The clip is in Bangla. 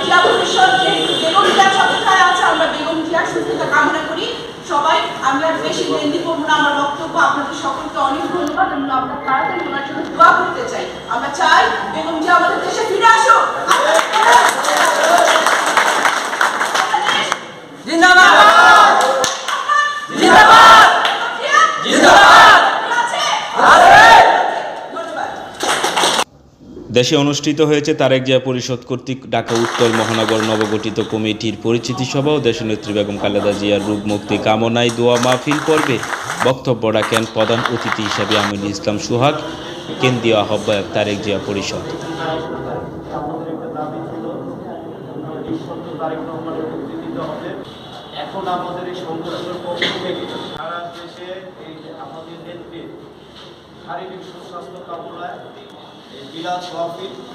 ক্রীড়া পরিষদ যেহেতু বেগুন ক্লাস অপেক্ষায় আছে, আমরা বেগুন ক্লাস সুস্থতা কামনা করি। সবাই, আমি আর বেশি লেন্দি করব না। আমার বক্তব্য আপনাদের সকলকে অনেক ধন্যবাদ। এবং আপনার তাড়াতাড়ি ওনার জন্য দোয়া করতে চাই। আমরা চাই বেগম যে আমাদের দেশে ফিরে আসুক। জিন্দাবাদ। দেশে অনুষ্ঠিত হয়েছে তারেক জিয়া পরিষদ কর্তৃক ঢাকা, উত্তর মহানগর নবগঠিত কমিটির পরিচিতি সভা ও দেশনেত্রী বেগম খালেদা জিয়ার রূপ, মুক্তি কামনায় দোয়া মাহফিল পর্বে বক্তব্য রাখেন প্রধান অতিথি হিসেবে আমিন ইসলাম সুহাগ, কেন্দ্রীয় আহ্বায়ক তারেক জিয়া পরিষদ। শারীরিক সুস্বাস্থ্য কামনায় এই বিলাস মাহফিল